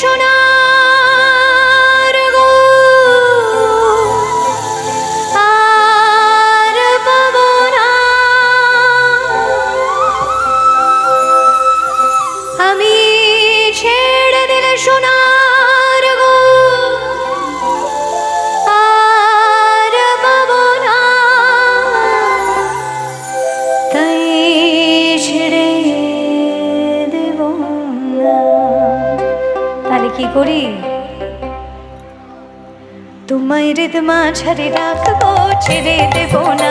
শোনা কি করি? তোমায় রেদ মাঝারে রাখব ছেড়ে দেবো না।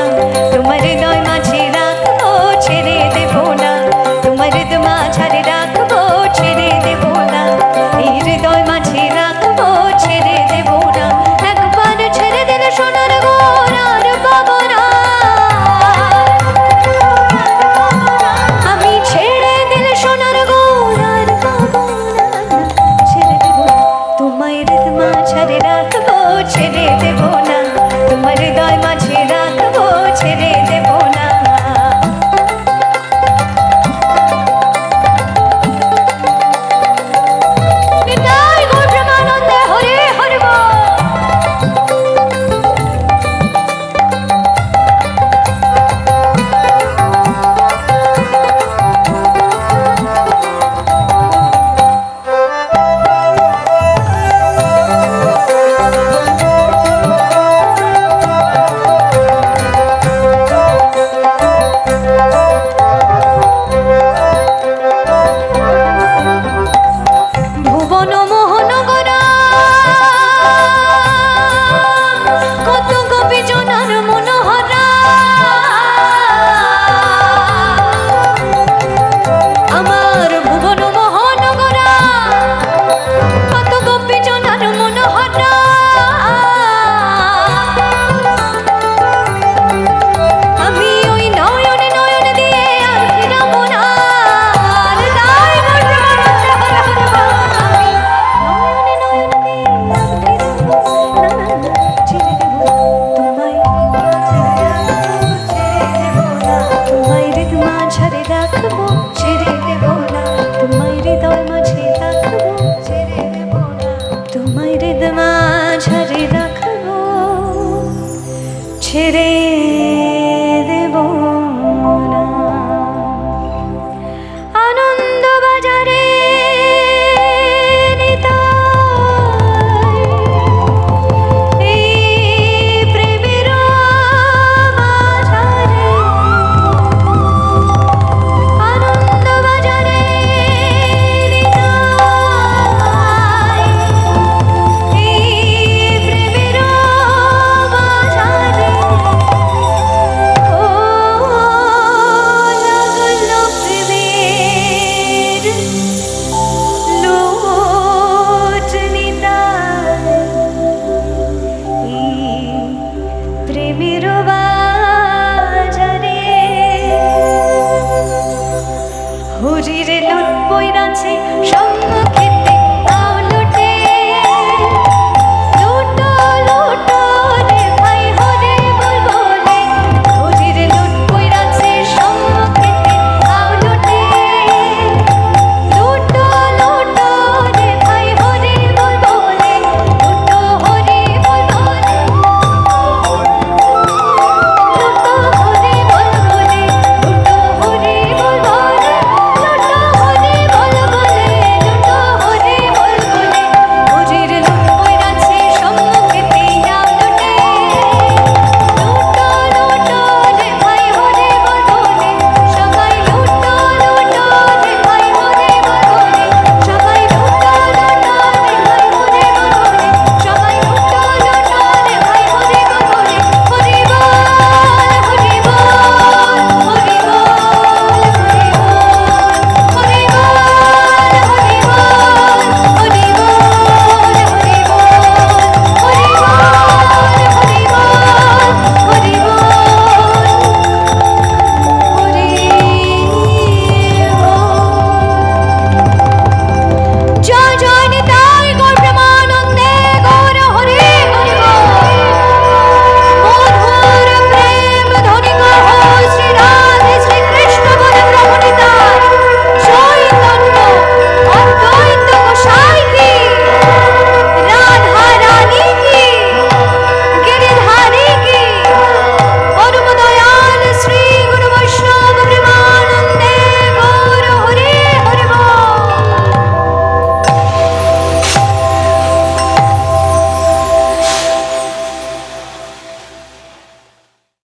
প্রেমের বাজারে। হরিরে লুট বই নাচে সব